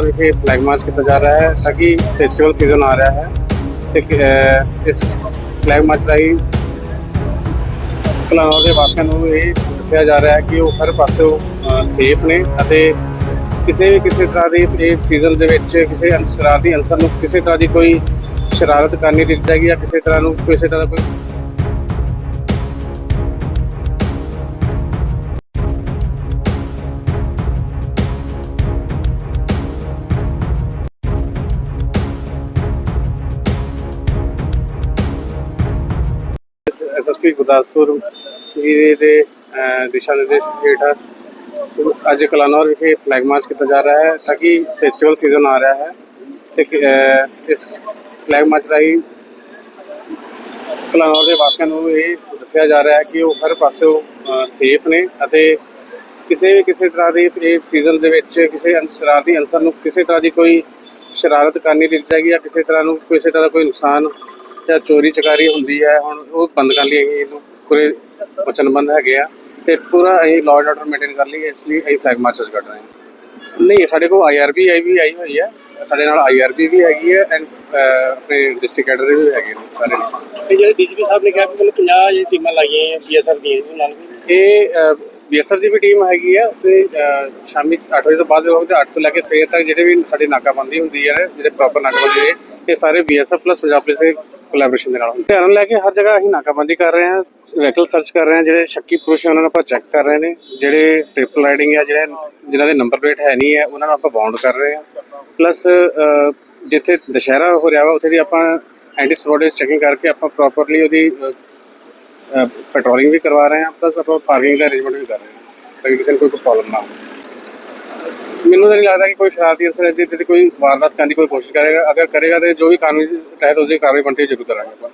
ਕਲਾਨੌਰ ਵਿਖੇ flag March ਕੀਤਾ ਜਾ ਰਿਹਾ ਹੈ ਤਾਂ ਕਿ ਫੈਸਟੀਵਲ ਸੀਜ਼ਨ ਆ ਰਿਹਾ ਹੈ ਤੇ ਕਿ, ਅਹ, ਇਸ ਫਲੈਗ ਦੇ ਵਾਸੀਆਂ ਨੂੰ ਇਹ ਦੱਸਿਆ ਜਾ ਰਿਹਾ ਹੈ ਕਿ ਉਹ ਹਰ ਪਾਸਿਓਂ ਸੇਫ ਨੇ ਅਤੇ ਕਿਸੇ ਵੀ ਕਿਸੇ ਤਰ੍ਹਾਂ ਦੀ ਇਹ ਸੀਜ਼ਨ ਦੇ ਵਿੱਚ ਕਿਸੇ ਅਨ- ਸ਼ਰਾਰਤੀ ਅਨਸਰ ਨੂੰ ਕਿਸੇ ਤਰ੍ਹਾਂ ਦੀ ਕੋਈ ਸ਼ਰਾਰਤ ਕਰਨੀ ਦਿੱਤੀ ਜਾਏਗੀ ਜਾਂ ਕਿਸੇ ਤਰ੍ਹਾਂ ਨੂੰ ਕਿਸੇ ਤਰ੍ਹਾਂ ਦਾ ਕੋਈ ਐਸਐਸਪੀ ਗੁਰਦਾਸਪੁਰ ਜੀ ਦੇ ਦਿਸ਼ਾ ਨਿਰਦੇਸ਼ ਹੇਠ ਅੱਜ ਕਲਾਨੌਰ ਵਿਖੇ ਫਲੈਗ ਮਾਰਚ ਕੀਤਾ ਜਾ ਰਿਹਾ ਹੈ ਤਾਂ ਕਿ ਫੈਸਟੀਵਲ ਸੀਜ਼ਨ ਆ ਰਿਹਾ ਹੈ। ਤੇ ਇਸ ਫਲੈਗ ਮਾਰਚ ਰਾਹੀਂ ਕਲਾਨੌਰ ਦੇ ਵਾਸੀਆਂ ਨੂੰ ਇਹ ਦੱਸਿਆ ਜਾ ਰਿਹਾ ਹੈ ਕਿ ਉਹ ਹਰ ਪਾਸਿਓਂ ਸੇਫ ਨੇ ਅਤੇ ਕਿਸੇ ਵੀ ਕਿਸੇ ਤਰ੍ਹਾਂ ਦੀ ਇਹ ਸੀਜ਼ਨ ਦੇ ਵਿੱਚ ਕਿਸੇ ਸ਼ਰਾਰਤੀ ਅਨਸਰ ਨੂੰ ਕਿਸੇ ਤਰ੍ਹਾਂ ਦੀ ਕੋਈ ਸ਼ਰਾਰਤ ਕਰਨੀ ਦਿੱਤੀ ਜਾਏਗੀ ਜਾਂ ਕਿਸੇ ਤਰ੍ਹਾਂ ਨੂੰ ਕਿਸੇ ਤਰ੍ਹਾਂ ਦਾ ਕੋਈ ਨੁਕਸਾਨ ਜਾਂ ਚੋਰੀ ਚਕਾਰੀ ਹੁੰਦੀ ਹੈ ਹੁਣ ਉਹ ਬੰਦ ਕਰਨ ਲਈ ਅਸੀਂ ਇਹਨੂੰ ਪੂਰੇ ਵਚਨਬੰਦ ਹੈਗੇ ਆ ਤੇ ਪੂਰਾ ਅਸੀਂ ਲਾਅ ਐਂਡ ਆਰਡਰ ਮੇਨਟੇਨ ਕਰ ਲਈ ਇਸ ਲਈ ਅਸੀਂ ਫਲੈਗ ਮਾਰਚ ਅੱਜ ਕੱਢ ਰਹੇ ਹਾਂ। ਨਹੀਂ ਸਾਡੇ ਕੋਲ ਆਈਆਰਬੀ ਆਈ ਵੀ ਆਈ ਹੋਈ ਹੈ ਸਾਡੇ ਨਾਲ ਆਈਆਰਬੀ ਵੀ ਹੈਗੀ ਹੈ ਐਂਡ ਆਪਣੇ ਡਿਸਟ੍ਰਿਕਟ ਐਡਰ ਵੀ ਹੈਗੇ ਨੇ ਸਾਰੇ। ਤੇ ਜਿਹੜੇ ਡੀਜੀਪੀ ਸਾਹਿਬ ਨੇ ਕਿਹਾ ਕਿ ਮੈਨੂੰ 50 ਜਿਹੜੀ ਟੀਮਾਂ ਲਾਈਆਂ ਬੀਐਸਐਫ ਦੀਆਂ ਇਹਦੇ ਨਾਲ ਇਹ ਬੀਐਸਐਫ ਦੀ ਵੀ ਟੀਮ ਹੈਗੀ ਆ ਤੇ ਸ਼ਾਮੀ 8 ਵਜੇ ਤੋਂ ਬਾਅਦ ਹੋਵੇ ਤੇ 8 ਤੋਂ ਲੈ ਕੇ ਸਵੇਰ ਤੱਕ ਜਿਹੜੇ ਵੀ ਸਾਡੀ ਨਾਕਾਬੰਦੀ ਹੁੰਦੀ ਹੈ ਜਿਹੜੇ ਪ੍ਰੋਪਰ ਨਾਕਾਬੰਦੀ ਹੈ ਇਹ ਸਾਰੇ ਬੀਐਸਐਫ ਪਲੱਸ ਪੰਜਾਬ ਪੁਲਿਸ ਦੇ ਕੋਲੈਬੋਰੇਸ਼ਨ ਦੇ ਨਾਲ ਹੁੰਦੇ ਧਿਆਨ ਲੈ ਕੇ ਹਰ ਜਗ੍ਹਾ ਅਸੀਂ ਨਾਕਾਬੰਦੀ ਕਰ ਰਹੇ ਹਾਂ ਵਹੀਕਲ ਸਰਚ ਕਰ ਰਹੇ ਹਾਂ, ਜਿਹੜੇ ਸ਼ੱਕੀ ਪੁਰਸ਼ ਹੈ, ਉਹਨਾਂ ਨੂੰ ਆਪਾਂ ਚੈੱਕ ਕਰ ਰਹੇ ਨੇ, ਜਿਹੜੇ ਟ੍ਰਿਪਲ ਰਾਈਡਿੰਗ ਆ, ਜਿਹੜੇ ਜਿਨ੍ਹਾਂ ਦੇ ਨੰਬਰ ਪਲੇਟ ਹੈ ਨਹੀਂ ਹੈ, ਉਹਨਾਂ ਨੂੰ ਆਪਾਂ ਬਾਉਂਡ ਕਰ ਰਹੇ ਹਾਂ। ਪਲੱਸ ਜਿੱਥੇ ਦੁਸ਼ਹਿਰਾ ਹੋ ਰਿਹਾ ਵਾ, ਉੱਥੇ ਵੀ ਆਪਾਂ ਐਂਟੀ ਸਪੋਰਟਸ ਚੈਕਿੰਗ ਕਰਕੇ ਆਪਾਂ ਪ੍ਰੋਪਰਲੀ ਉਹਦੀ ਪੈਟਰੋਲਿੰਗ ਵੀ ਕਰਵਾ ਰਹੇ ਹਾਂ ਪਲੱਸ ਆਪਾਂ ਪਾਰਕਿੰਗ ਦਾ ਅਰੇਂਜਮੈਂਟ ਵੀ ਕਰ ਰਹੇ ਹਾਂ, ਤਾਂ ਕਿ ਕਿਸੇ ਨੂੰ ਕੋਈ ਪ੍ਰੋਬਲਮ ਨਾ ਹੋਵੇ। ਮੈਨੂੰ ਤਾਂ ਨਹੀਂ ਲੱਗਦਾ ਕਿ ਕੋਈ ਸ਼ਰਾਰਤੀ ਅਸਰ ਇਸ ਦੀ ਤੇ ਕੋਈ ਵਾਰਦਾਤ ਕਰਨ ਦੀ ਕੋਈ ਕੋਸ਼ਿਸ਼ ਕਰੇਗਾ। ਅਗਰ ਕਰੇਗਾ ਤੇ ਜੋ ਵੀ ਕਾਨੂੰਨੀ ਤਹਿਤ ਉਹਦੀ ਕਾਰਵਾਈ ਬਣਦੀ ਹੈ ਜ਼ਰੂਰ ਕਰਾਂਗੇ ਆਪਾਂ।